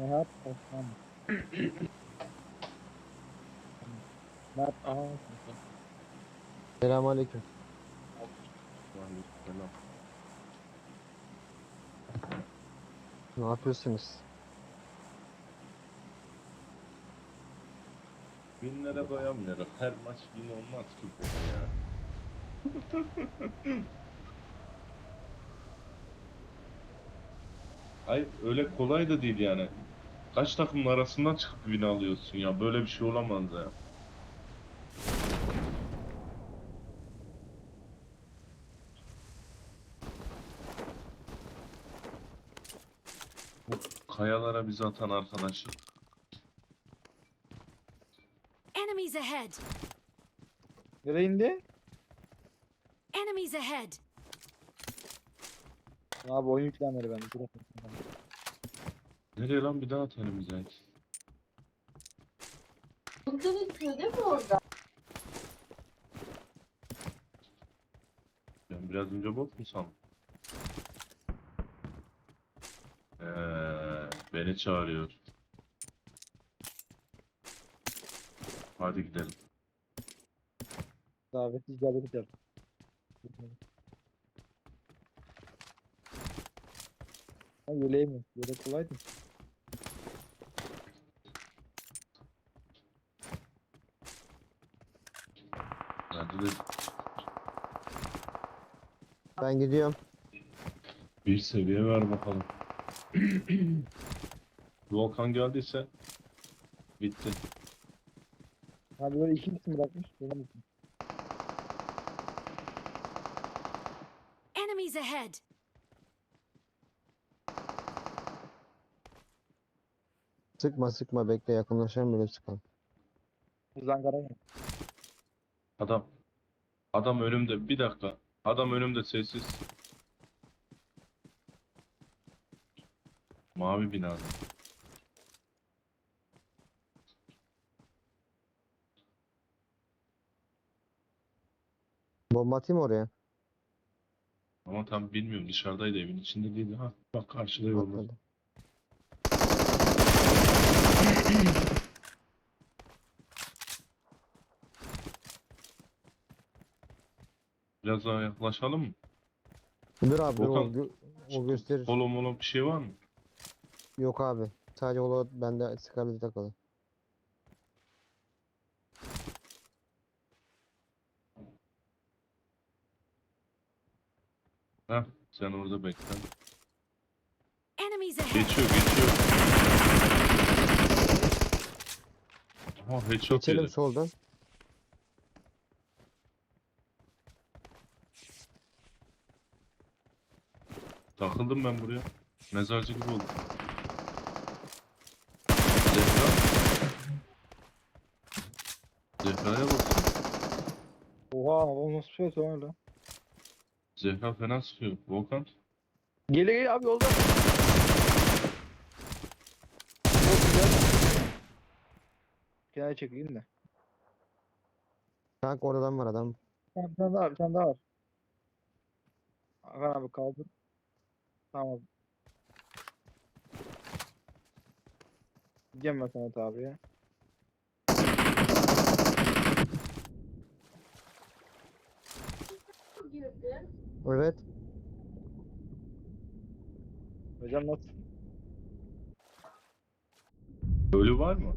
Yap? Osman. Mert aha. Selamünaleyküm. Selam. Ne yapıyorsunuz? Binlere doyamıyoruz. Her maç bin olmaz ki bu ya. Hayır öyle kolay da değil yani. Kaç takımın arasından çıkıp win alıyorsun ya. Böyle bir şey olamaz ya. Bu kayalara biz atan arkadaşı. Enemies ahead! Nereye indi? Enemies ahead! Abi oyun yüklenmedi bende. Dur. Nereye lan bir daha at elimize. Mutlu bitiyor değil mi orada? Ben biraz önce bot mu sandım? Ee, beni çağırıyor. Hadi gidelim. Davet icabet eder. Ha yeleği mi? Yelek kolaydı. De Ben gidiyorum. bir seviye ver bakalım. Volkan geldiyse bitti. Abi böyle iki isim bırakmış. Benim için. Enemies ahead! Sıkma sıkma bekle yakınlaşalım böyle sıkalım. Zangara mı? Adam. Adam önümde. Bir dakika. Adam önümde sessiz. Mavi binada. Bomba atayım mı oraya. Ama tam bilmiyorum dışarıdaydı evin içinde değildi. Ha bak karşıda yolda. Biraz daha yaklaşalım mı? Dur abi dur, o, Volkan. gö- o gösterir. Polo molo bir şey var mı? Yok abi. Sadece ola bende sıkabilir takılı. Heh sen orada bekle. Enemies ahead! Geçiyor geçiyor. Aha headshot Geçelim yedi. soldan. Takıldım ben buraya. Mezarcı gibi oldum. Zehra. Zehra'ya bak. Oha o nasıl bir şey öyle? Zehra fena sıkıyor. Volkan. Gele gele abi yolda. Çok güzel. Kenara çekeyim de. Kanka oradan var adam. Bir tane daha var, bir tane daha var. Hakan abi kaldır. Tamam. Gideceğim ben Samet abiye. Evet. Hocam nasıl? Ölü var mı?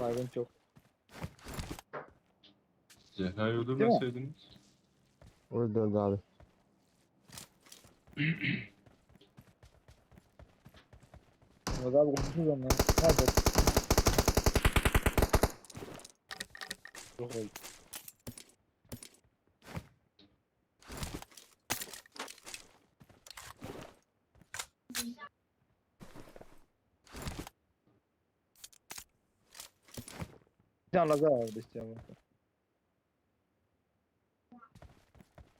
Baygın çok. Zehra'yı öldürmeseydiniz. Öldü öldü abi. Mehmet abi konuşuruz onunla. Nerede? Yok oldu. Bir tane lazer vardı istiyorum. ben.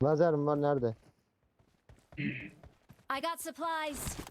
Lazerim var nerede? I got supplies!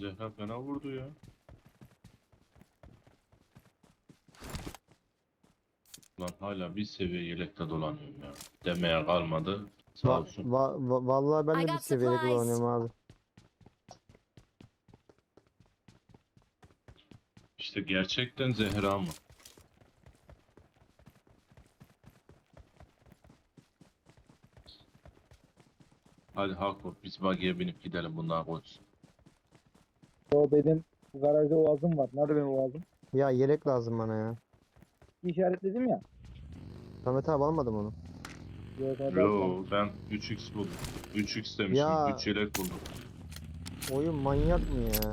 Zehra fena vurdu ya. Lan hala bir seviye yelekte dolanıyorum ya. Demeye kalmadı. Sağ Va- olsun. va- va- vallahi ben de bir got supplies. kullanıyorum abi. İşte gerçekten Zehra mı? Hadi Hako biz buggy'e binip gidelim bunlar koysun. O benim bu garajda oğazım var. Nerede benim oğazım? Ya yelek lazım bana ya. İşaretledim ya. Samet abi almadım onu. Yok abi. Yo ben 3x buldum. 3x demişim. Ya. 3 yelek buldum. Oyun manyak mı ya?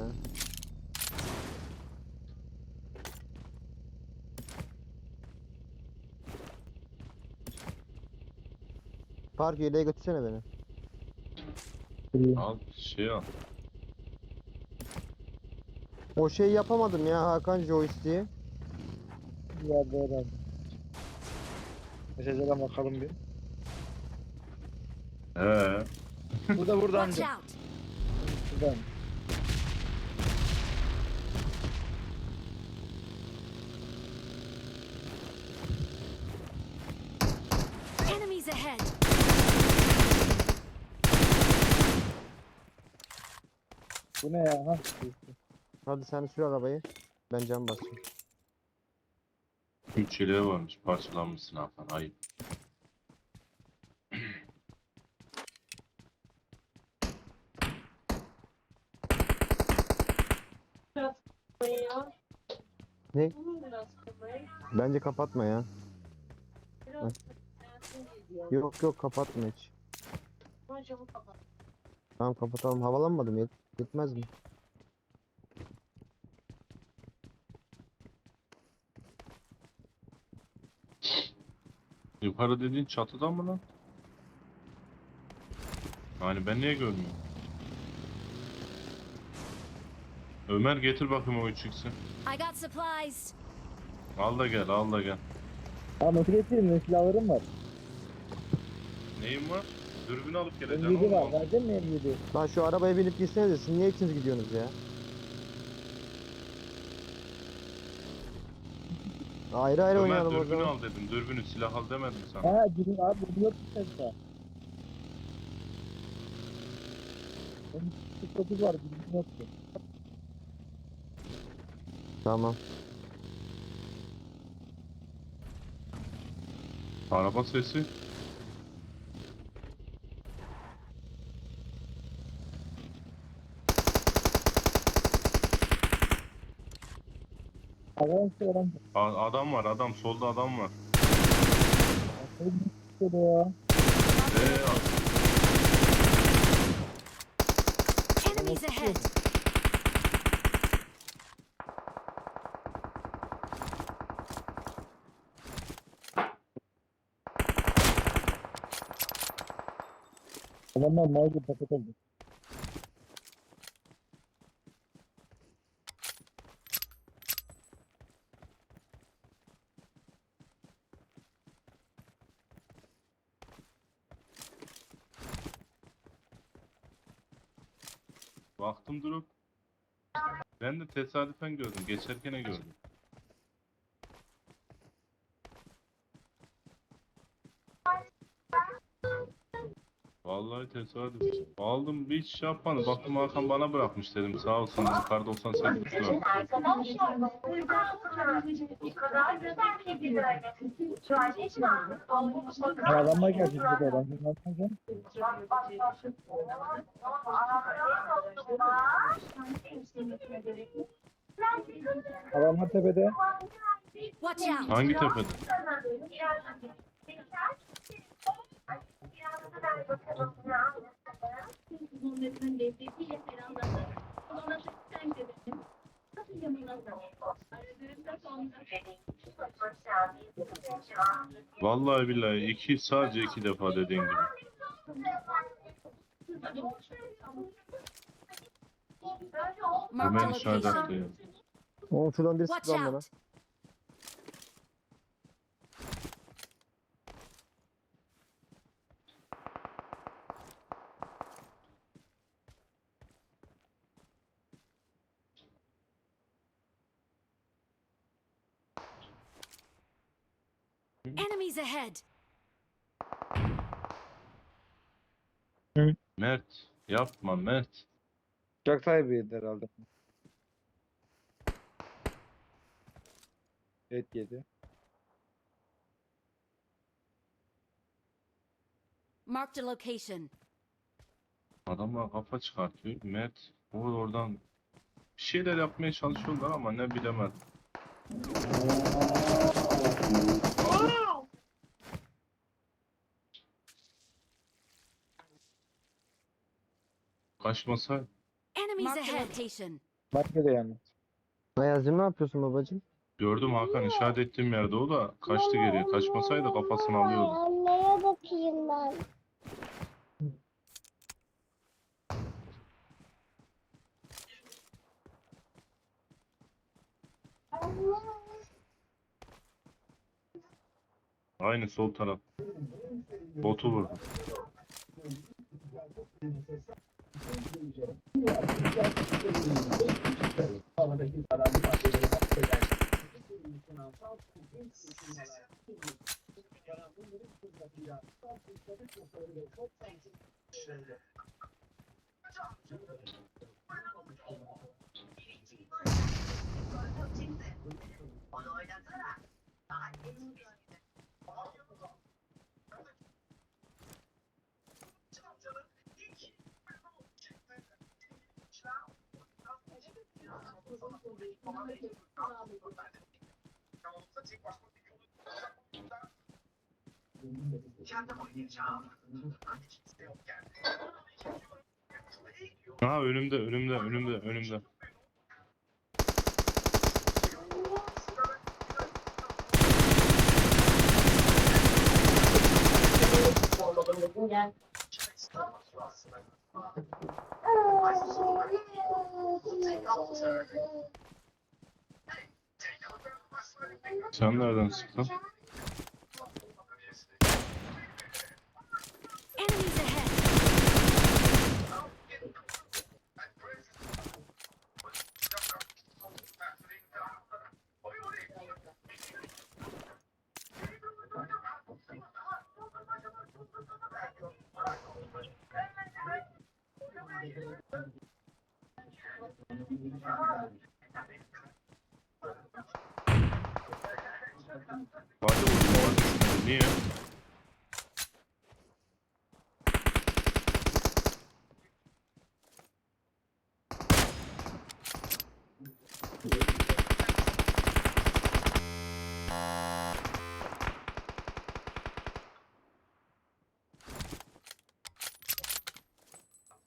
Park yeleğe götürsene beni. Al şey al. O şeyi yapamadım ya Hakan joystick'i. Ya böyle. Mesajlara bakalım bir. He. Burada buradan. Watch out! Buradan. Enemies ahead! Bu ne ya? Ha? Hadi sen sür arabayı. Ben cam basayım. 3 yeleği varmış. Parçalanmışsın Hakan. Ayıp. Biraz ya. Ne? Biraz. Bence kapatma ya. Biraz. Yok yok kapatma hiç. Ama camı kapat. Tamam kapatalım. Havalanmadım yet yetmez mi? Yukarı dediğin çatıdan mı lan? Yani ben niye görmüyorum? Ömer getir bakayım o 3x'i. I got supplies! Al da gel, al da gel. Ha nasıl getireyim? Ne silahlarım var. Neyin var? Dürbün alıp geleceksin M7 var. Verdin mi M7? Lan şu arabaya binip gitsenize siz niye ikiniz gidiyorsunuz ya? Ayrı ayrı Ömer oynayalım o dürbünü zaman. al dedim. Dürbünü silah al demedim sana. Ha dürbün abi bu yok bir. Benim 49 var dürbün yoktu. Tamam. Araba sesi. Arkadaşlar adam A- adam var, adam. Solda adam var. şöyle ya. Ee, Enemies ahead! Adamlar gibi paket oldu. baktım durup. Ben de tesadüfen gördüm. Geçerken gördüm. Vallahi tesadüf. Aldım bir hiç şey yapmadım. Baktım Hakan bana bırakmış dedim. Sağ olsun yukarıda 98 var. Arkadaşlar burada o kadar güzel ki bir Şu an için aldım. Ha, adamlar gelecek burada. Ben. Adamlar tepede. Hangi tepede? Vallahi billahi iki sadece iki defa dediğin gibi. Ömer işaret location. attı ya. Oğlum şuradan bir Watch lan bana. out! Enemies ahead! Mert yapma Mert. Uçak sahibiydi herhalde. Evet yedi. Marked a location. Adamlar kafa çıkartıyor. Mert o oradan bir şeyler yapmaya çalışıyorlar ama ne bilemedim. Kaçmasa Enemies Marked a location. Markede yani. Ayazcığım ne yapıyorsun babacığım? gördüm Hakan işaret ettiğim yerde o da kaçtı geriye. Kaçmasaydı kafasını alıyordu. Anneye bakayım ben. Aynı sol taraf. Botu vurdu. Onu oynasana. Daha en iyi Ha önümde önümde önümde önümde. Sen nereden sıktın? Hadi vurdum. Niye?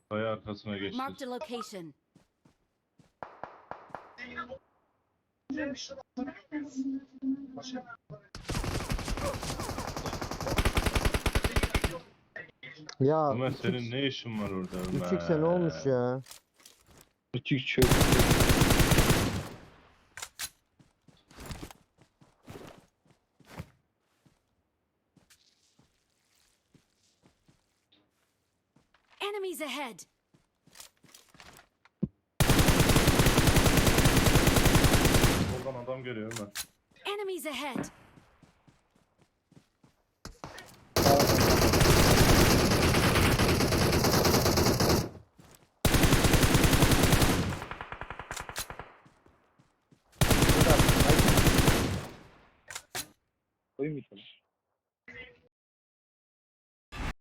Kaya arkasına geçti. Marked a location. Ya Ömer senin ne işin var orada Ömer? 3x ne olmuş ya? Küçük çöp. Enemies ahead! Oradan adam geliyor Ömer. Enemies ahead!